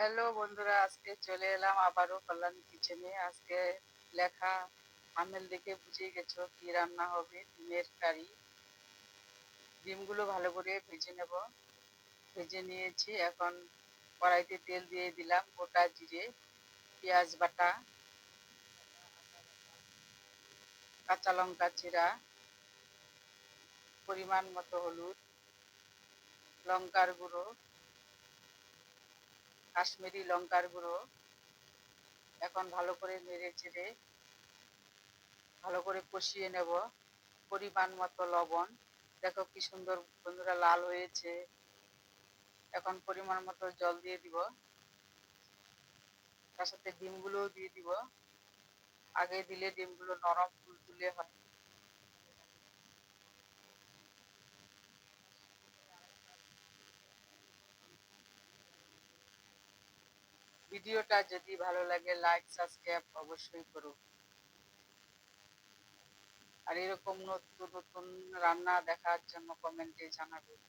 Hello বন্ধুরা, আজকে চলে এলাম আবারও কল্যাণ কিচেনে আজকে লেখা আমেল দেখে বুঝে গেছো কি রান্না হবে, ডিমের কারি। ডিমগুলো ভালো করে ভেজে নেব। ভেজে নিয়েছি, এখন কড়াইতে তেল দিয়ে দিলাম গোটা জিরে, পেঁয়াজ বাটা, কাঁচা লঙ্কা চিরা, পরিমাণ মতো হলুদ, লঙ্কার গুঁড়ো কাশ্মীরি লঙ্কার গুঁড়ো। এখন ভালো করে নেড়ে চেড়ে ভালো করে কষিয়ে নেব। পরিমাণ মতো লবণ। দেখো কি সুন্দর বন্ধুরা লাল হয়েছে। এখন পরিমাণ মতো জল দিয়ে দিব। তার সাথে ডিমগুলোও দিয়ে দিব। আগে দিলে ডিমগুলো নরম তুলে হয়। ভিডিওটা যদি ভালো লাগে লাইক সাবস্ক্রাইব অবশ্যই করুন আর এরকম নতুন নতুন রান্না দেখার জন্য কমেন্টে জানাবেন